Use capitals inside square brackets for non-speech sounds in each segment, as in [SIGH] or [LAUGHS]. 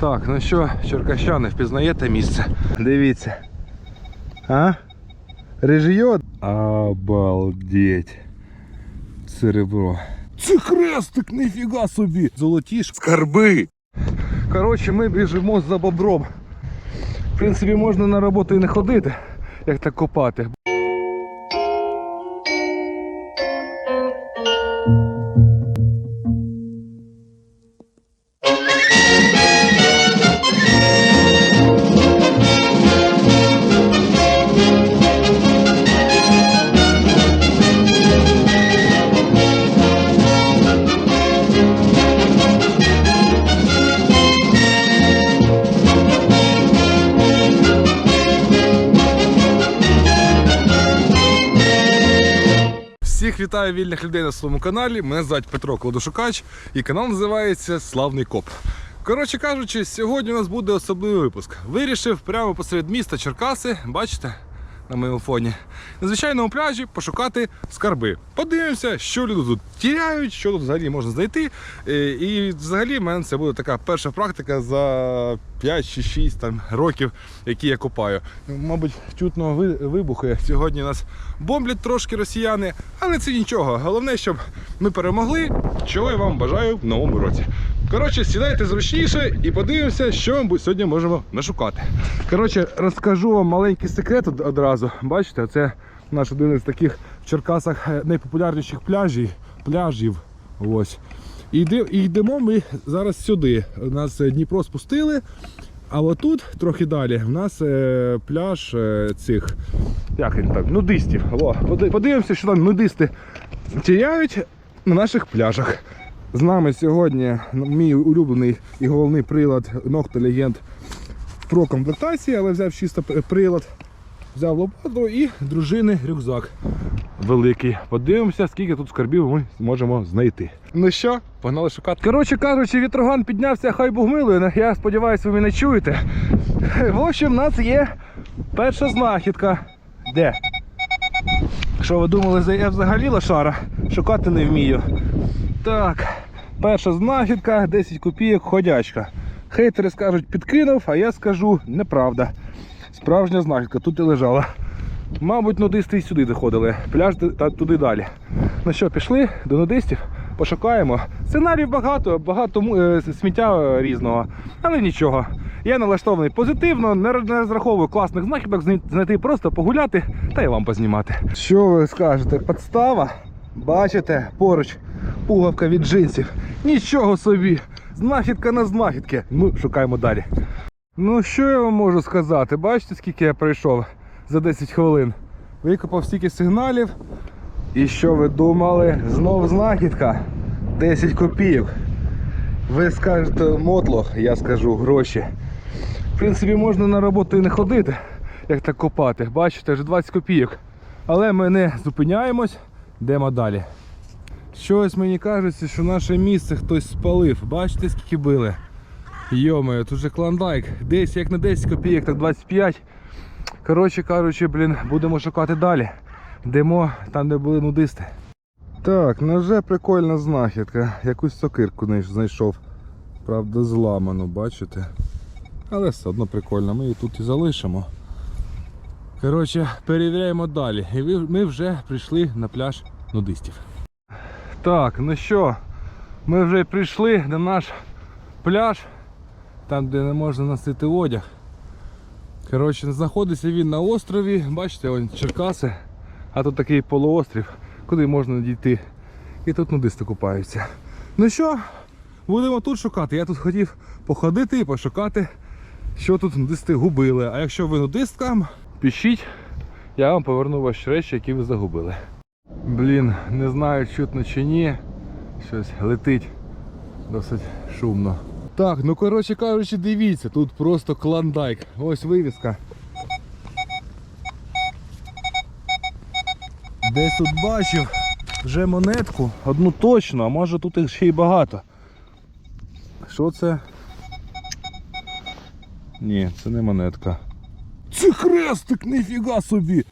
Так, ну що, черкащани, впізнаєте місце? Дивіться. А? Режийот? Обалдеть. Серебро. Це хрестик, ніфіга собі. Золоті ж скарби. Коротше, ми біжимо за бобром. В принципі, можна на роботу і не ходити, як так копати. Вітаю вільних людей на своєму каналі. Мене звати Петро Кладошукач і канал називається Славний Коп. Коротше кажучи, сьогодні у нас буде особливий випуск. Вирішив прямо посеред міста Черкаси, бачите, на моєму фоні, на звичайному пляжі пошукати скарби. Подивимося, що люди тут тіряють, що тут взагалі можна знайти. Е, І взагалі в мене це буде така перша практика за 5 чи 6 там, років, які я копаю. Ну, Мабуть, чутно ви- вибухи. Сьогодні нас бомблять трошки росіяни, але це нічого. Головне, щоб ми перемогли, чого я вам бажаю в новому році. Коротше, сідайте зручніше і подивимося, що ми сьогодні можемо нашукати. Коротше, розкажу вам маленький секрет одразу. Бачите, це наш один із таких в Черкасах е, найпопулярніших пляжів. пляжів. Ось. І йдемо ми зараз сюди. У нас е, Дніпро спустили, а отут, трохи далі, в нас е, пляж цих, як він там, нудистів. О, подивимося, що там нудисти тіряють на наших пляжах. З нами сьогодні мій улюблений і головний прилад Nocta Legend про комплектації, але взяв чисто прилад, взяв лопату і дружини рюкзак великий. Подивимося, скільки тут скарбів ми можемо знайти. Ну що, погнали шукати. Коротше кажучи, вітроган піднявся, хай Бог милує. Я сподіваюся, ви мене чуєте. В общем, в нас є перша знахідка. Де? Що ви думали, я взагалі лошара? Шукати не вмію. Так, перша знахідка, 10 копійок, ходячка. Хейтери скажуть, підкинув, а я скажу, неправда. Справжня знахідка, тут і лежала. Мабуть, нудисти і сюди заходили. Пляж та туди далі. Ну що, пішли до нудистів, пошукаємо. Сценаріїв багато, багато е, сміття різного, але нічого. Я налаштований позитивно, не розраховую класних знахідок знайти, просто погуляти та й вам познімати. Що ви скажете? Подстава? Бачите, поруч пугавка від джинсів. Нічого собі! Знахідка на знахідки. Ну, шукаємо далі. Ну, що я вам можу сказати? Бачите, скільки я пройшов за 10 хвилин. Викопав стільки сигналів. І що ви думали? Знов знахідка. 10 копійок. Ви скажете мотлох, я скажу гроші. В принципі, можна на роботу і не ходити, як так копати. Бачите, вже 20 копійок. Але ми не зупиняємось, йдемо далі. Щось мені кажеться, що наше місце хтось спалив. Бачите, скільки били? Йомаю, тут же клондайк. Десь як на 10 копійок, так 25. Коротше кажучи, блін, будемо шукати далі. Йдемо там, де були нудисти. Так, ну вже прикольна знахідка. Якусь сокирку знайшов. Правда, зламану, бачите? Але все одно прикольно, ми її тут і залишимо. Коротше, перевіряємо далі. І ми вже прийшли на пляж нудистів. Так, ну що, ми вже прийшли на наш пляж, там де не можна носити одяг. Коротше, знаходиться він на острові, бачите, ось Черкаси, а тут такий полуострів, куди можна дійти. І тут нудисти купаються. Ну що, будемо тут шукати. Я тут хотів походити і пошукати, що тут нудисти губили. А якщо ви нудисткам, пишіть, я вам поверну ваші речі, які ви загубили. Блін, не знаю, чутно чи ні. Щось летить досить шумно. Так, ну коротше кажучи, дивіться, тут просто клондайк. Ось вивіска. Десь тут бачив вже монетку, одну точно, а може тут їх ще й багато. Що це? Ні, це не монетка. Це хрестик, ніфіга собі!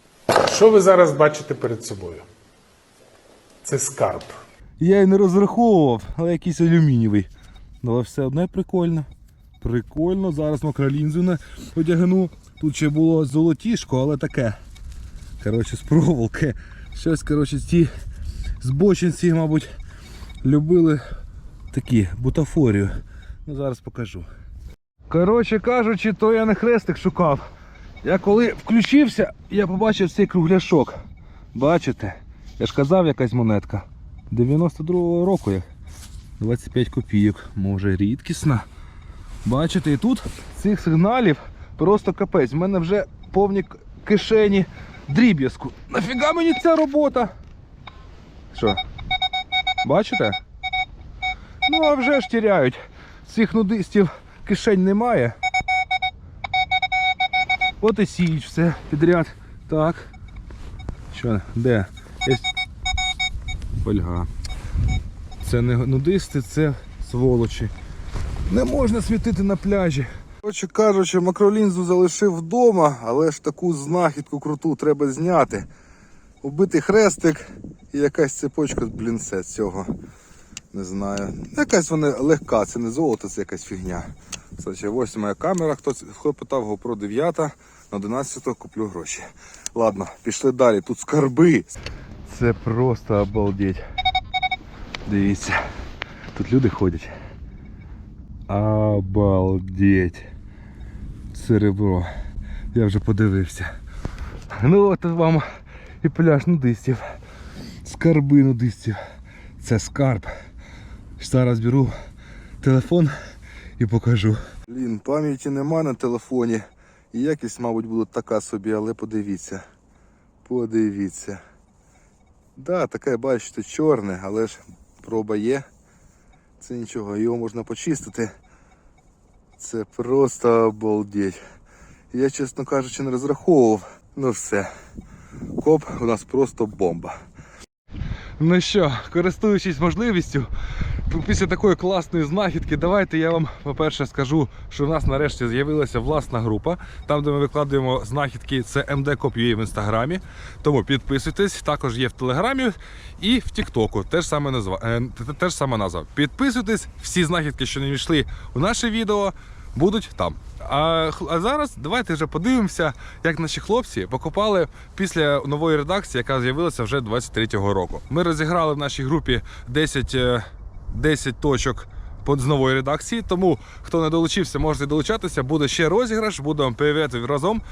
Що ви зараз бачите перед собою? Це скарб. Я й не розраховував, але якийсь алюмінієвий. Ну, Але все одно прикольно. Прикольно, зараз макролінзу не одягну. Тут ще було золотішко, але таке. Коротше, з проволоки. Щось, коротше, ці збочинці, мабуть, любили такі бутафорію. Ну, зараз покажу. Коротше кажучи, то я не хрестик шукав. Я коли включився, я побачив цей кругляшок. Бачите? Я ж казав якась монетка. 92-го року як. 25 копійок. Може рідкісна. Бачите, і тут цих сигналів просто капець. У мене вже повні кишені дріб'язку. Нафіга мені ця робота? Що? Бачите? Ну а вже ж тіряють. Цих нудистів кишень немає. От і сіють все підряд. Так. Що, де? Є фольга. Це не нудисти, це сволочі. Не можна смітити на пляжі. Коротше кажучи, макролінзу залишив вдома, але ж таку знахідку круту треба зняти. Убитий хрестик і якась цепочка з блінце цього. Не знаю. Якась вона легка, це не золото, це якась фігня. Кстати, ось моя камера. Хто, хто питав GoPro 9 на 11 куплю гроші. Ладно, пішли далі. Тут скарби. Це просто обалдеть. Дивіться. Тут люди ходять. Обалдеть. Серебро. Я вже подивився. Ну от вам і пляж нудистів. Скарби нудистів. Це скарб. Зараз беру телефон і покажу. Блін, пам'яті нема на телефоні. І якість, мабуть, буде така собі, але подивіться. Подивіться. Да, таке, бачите, чорне, але ж проба є. Це нічого, його можна почистити. Це просто обалдеть. Я, чесно кажучи, не розраховував. Ну все. Коп у нас просто бомба. Ну що, користуючись можливістю, після такої класної знахідки, давайте я вам, по-перше, скажу, що в нас нарешті з'явилася власна група, там, де ми викладуємо знахідки, це MD.Cop.ua в інстаграмі. Тому підписуйтесь, також є в Телеграмі і в Тіктоку. Теж саме назва, е, теж сама назва. Підписуйтесь, всі знахідки, що не війшли у наше відео, будуть там. А, а зараз давайте вже подивимося, як наші хлопці покупали після нової редакції, яка з'явилася вже 23-го року. Ми розіграли в нашій групі 10, е, 10 точок з нової редакції. Тому хто не долучився, можете долучатися. Буде ще розіграш, будемо перевіряти разом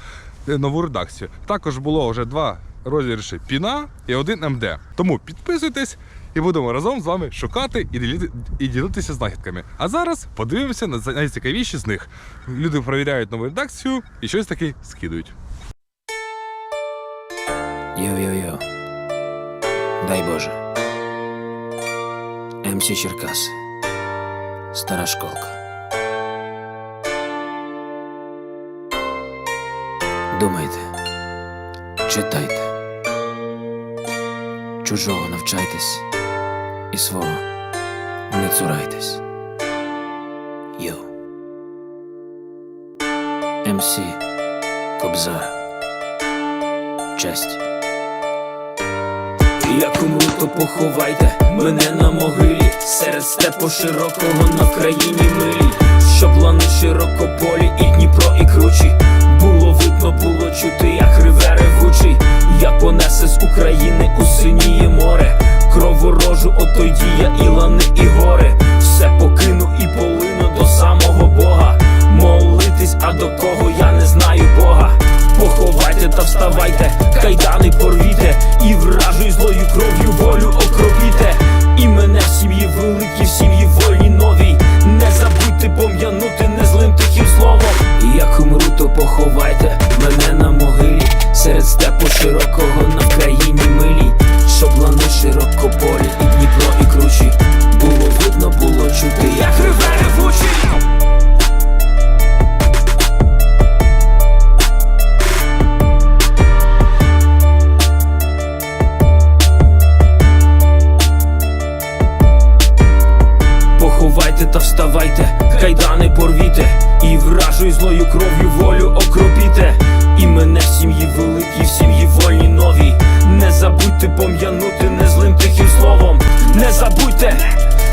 е, нову редакцію. Також було вже два розіграші Піна і один МД. Тому підписуйтесь і будемо разом з вами шукати і ділити- і ділитися знахідками. А зараз подивимося на найцікавіші з них. Люди перевіряють нову редакцію і щось таке скидують. Йо-йо-йо. Дай Боже. МС Черкас. Стара школка. Думайте. Читайте. Чужого навчайтесь. І свого не цурайтесь. Йо. МС Кобзар. Честь. Як кому то поховайте мене на могилі Серед степу широкого на країні милі Щоб лани широкополі широкого на країні милій, щоб лани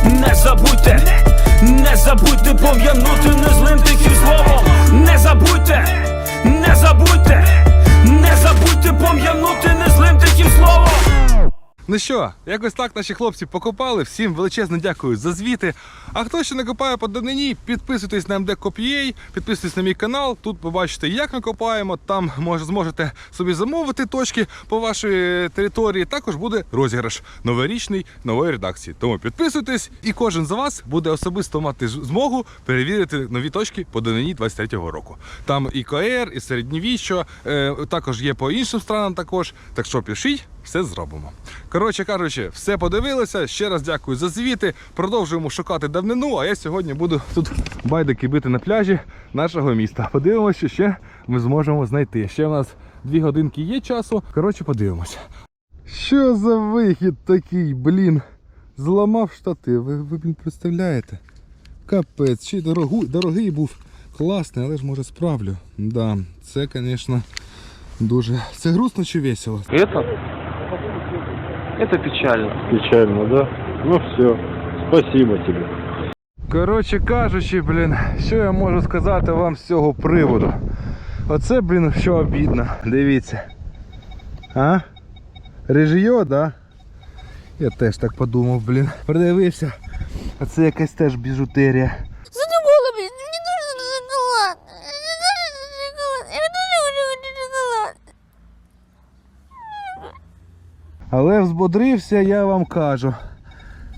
Не забудьте, не забудьте пов'янути незлим тихим словом. Не забудьте, не забудьте, не забудьте пом'янути незлим тихим словом. Ну що, якось так наші хлопці покопали. Всім величезне дякую за звіти. А хто ще не копає по давнині, підписуйтесь на MD підписуйтесь на мій канал. Тут побачите, як ми копаємо. Там може зможете собі замовити точки по вашій території. Також буде розіграш новорічний нової редакції. Тому підписуйтесь, і кожен з вас буде особисто мати змогу перевірити нові точки по давнині 23-го року. Там і КР, і середньовіччя, е, також є по іншим странам також. Так що пишіть, все зробимо. Коротше кажучи, все подивилися. Ще раз дякую за звіти. Продовжуємо шукати давнину. А я сьогодні буду тут байдики бити на пляжі нашого міста. Подивимося, що ще ми зможемо знайти. Ще в нас дві годинки є часу. Коротше, подивимося. Що за вихід такий, блін? Зламав штати. Ви, ви блін, представляєте? Капець, чи дорогу, дорогий був класний, але ж може справлю. Да, це, звісно, дуже. Це грустно чи весело? Это? Это печально. Печально, да? Ну все, спасибо тебе. Коротше кажучи, блін, що я можу сказати вам з цього приводу? Оце, блін, що обідно. Дивіться. А? Режийо, да? Я теж так подумав, блін. Придивився. А це якась теж біжутерія. Але взбодрився, я вам кажу.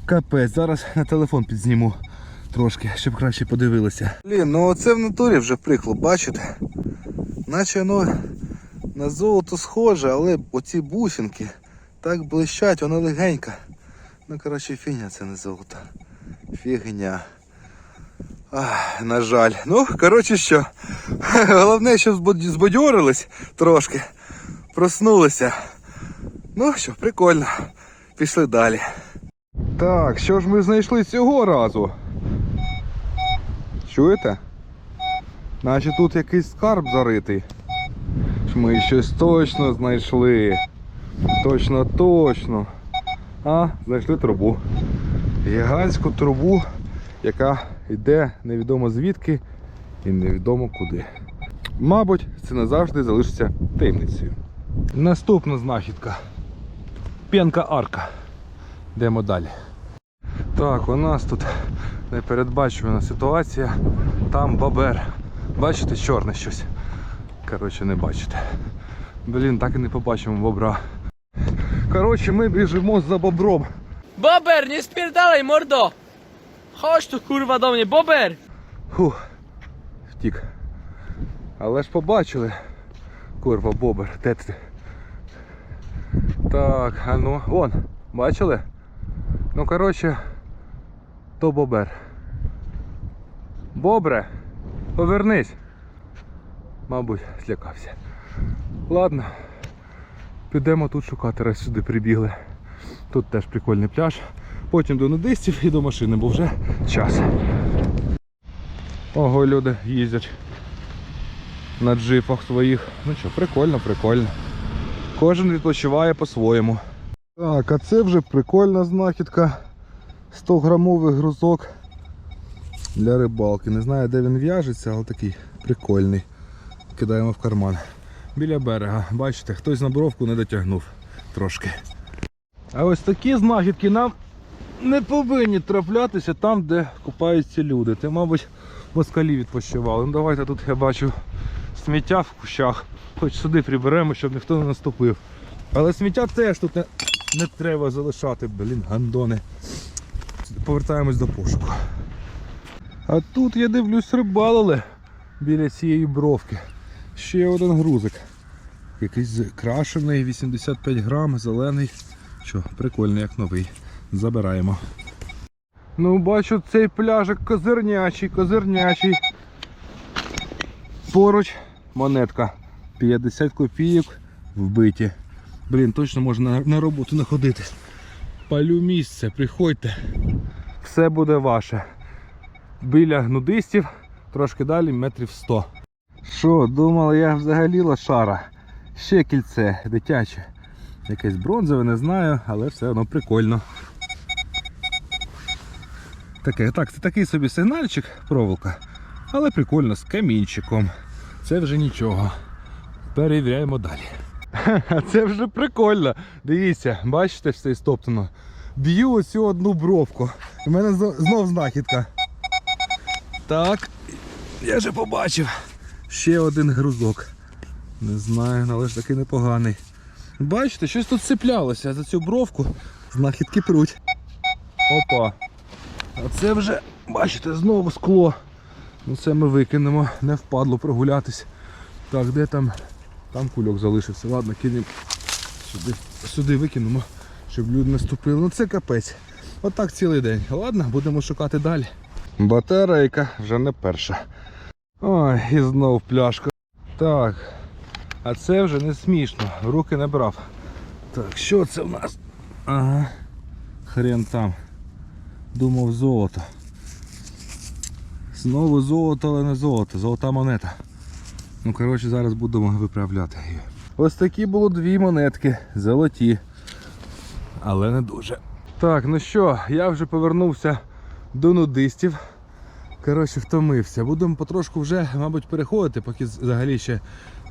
Капець, зараз на телефон підзніму трошки, щоб краще подивилися. Блін, ну оце в натурі вже приклад, бачите? Наче воно на золото схоже, але оці бусинки так блищать, воно легенько. Ну, коротше, фігня це не золото. Фігня. Ах, на жаль. Ну, коротше що. [LAUGHS] Головне, щоб збод- збадьорились трошки. Проснулися. Ну що, прикольно. Пішли далі. Так, що ж ми знайшли цього разу? Чуєте? Наче тут якийсь скарб заритий. Ми щось точно знайшли. Точно, точно. А, знайшли трубу. Гігантську трубу, яка йде невідомо звідки і невідомо куди. Мабуть, це назавжди залишиться таємницею. Наступна знахідка. П'янка арка. Йдемо далі. Так, у нас тут непередбачувана ситуація. Там бабер. Бачите, чорне щось. Коротше, не бачите. Блін, так і не побачимо бобра. Коротше, ми біжимо за бобром. Bober, nie spierdalaj, mordo! Chodź tu kurwa do mnie, Bober! Фух, втік. Але ж побачили. Курва, бобер, де ти? Так, а ну, вон, бачили? Ну, коротше, то бобер. Бобре, повернись. Мабуть, злякався. Ладно, підемо тут шукати, раз сюди прибігли. Тут теж прикольний пляж. Потім до нудистів і до машини, бо вже час. Ого, люди їздять на джипах своїх. Ну що, прикольно, прикольно. Кожен відпочиває по-своєму. Так, а це вже прикольна знахідка. 100 грамовий грузок для рибалки. Не знаю де він в'яжеться, але такий прикольний. Кидаємо в карман. Біля берега. Бачите, хтось на бровку не дотягнув трошки. А ось такі знахідки нам не повинні траплятися там, де купаються люди. Це, мабуть, москалі відпочивали. Ну давайте тут я бачу сміття в кущах. Хоч сюди приберемо, щоб ніхто не наступив. Але сміття теж тут не, не треба залишати, блін, гандони. Повертаємось до пошуку. А тут я дивлюсь рибалили біля цієї бровки. Ще один грузик. Якийсь крашений, 85 грам, зелений. Що, прикольний, як новий. Забираємо. Ну, бачу, цей пляжик козирнячий, козирнячий. Поруч монетка. 50 копійок вбиті. Блін, точно можна на, роботу находити. Палю місце, приходьте. Все буде ваше. Біля нудистів, трошки далі метрів 100. Що, думали, я взагалі лошара. Ще кільце дитяче. Якесь бронзове, не знаю, але все одно прикольно. Таке, так, це такий собі сигнальчик, проволока. Але прикольно, з камінчиком. Це вже нічого. Перевіряємо далі. А це вже прикольно. Дивіться, бачите, все стоптано. Б'ю оцю одну бровку. У мене знов знахідка. Так, я вже побачив. Ще один грузок. Не знаю, але ж такий непоганий. Бачите, щось тут цеплялося за цю бровку. Знахідки пруть. Опа. А це вже, бачите, знову скло. Ну це ми викинемо, не впадло прогулятись. Так, де там? Там кульок залишився. Ладно, кинемо сюди, сюди викинемо, щоб люди не ступили. Ну це капець. Отак цілий день. Ладно, будемо шукати далі. Батарейка вже не перша. Ой, і знов пляшка. Так. А це вже не смішно. Руки не брав. Так, що це в нас? Ага. Хрен там. Думав золото. Знову золото, але не золото, золота монета. Ну, коротше, зараз будемо виправляти її. Ось такі було дві монетки, золоті. Але не дуже. Так, ну що, я вже повернувся до нудистів. Коротше, втомився. Будемо потрошку вже, мабуть, переходити, поки взагалі ще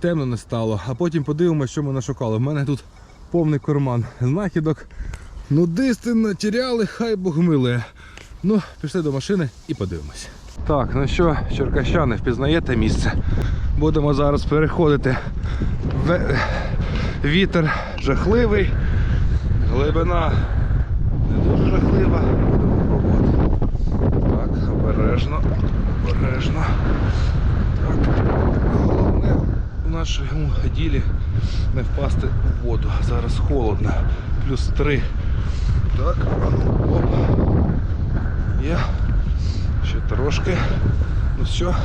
темно не стало. А потім подивимося, що ми нашукали. У мене тут повний карман знахідок. Нудисти натіряли, хай Бог милує. Ну, пішли до машини і подивимось. Так, ну що, черкащани, впізнаєте місце? Будемо зараз переходити. Вітер жахливий, глибина не дуже жахлива. Будемо пробувати. Так, обережно, обережно. Так, головне у нашому ділі не впасти в воду. Зараз холодно, плюс 3. Так, ну, оп. Є. Трошки. Ну все,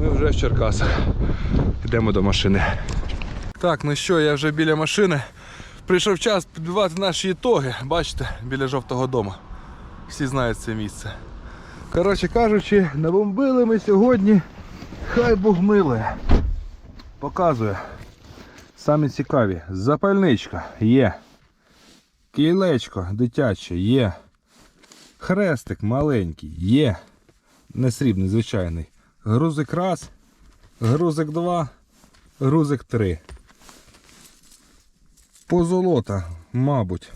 ми вже в Черкасах. Йдемо до машини. Так, ну що, я вже біля машини. Прийшов час підбивати наші ітоги. Бачите, біля жовтого дому. Всі знають це місце. Коротше кажучи, набомбили ми сьогодні. Хай Бог милує. Показує. Самі цікаві. Запальничка є. Кілечко дитяче є. Хрестик маленький є. Не срібний, звичайний. Грузик раз, грузик два, грузик три. Позолота, мабуть.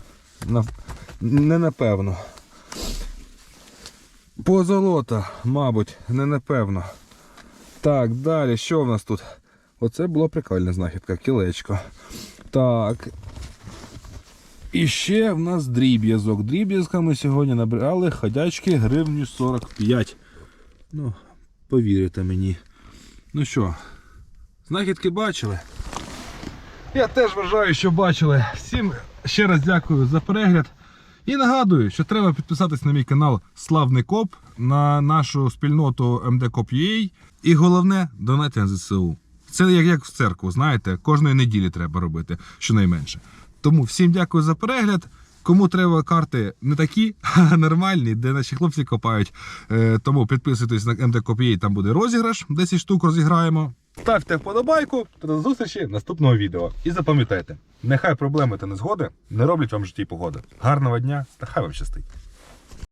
Не напевно. Позолота, мабуть, не напевно. Так, далі, що в нас тут? Оце була прикольна знахідка, кілечко. Так. І ще в нас дріб'язок. Дріб'язка ми сьогодні набрали ходячки гривню 45. Ну, повірите мені. Ну що, знахідки бачили? Я теж вважаю, що бачили. Всім ще раз дякую за перегляд. І нагадую, що треба підписатись на мій канал Славний Коп, на нашу спільноту МДКОП.UA і головне донати на ЗСУ. Це як, як в церкву, знаєте, кожної неділі треба робити, щонайменше. Тому всім дякую за перегляд. Кому треба карти не такі, [LAUGHS] а нормальні, де наші хлопці копають. Е, тому підписуйтесь на МДКОП.UA, там буде розіграш, 10 штук розіграємо. Ставте вподобайку та до зустрічі наступного відео. І запам'ятайте, нехай проблеми та незгоди не роблять вам в житті погоди. Гарного дня та хай вам щастить!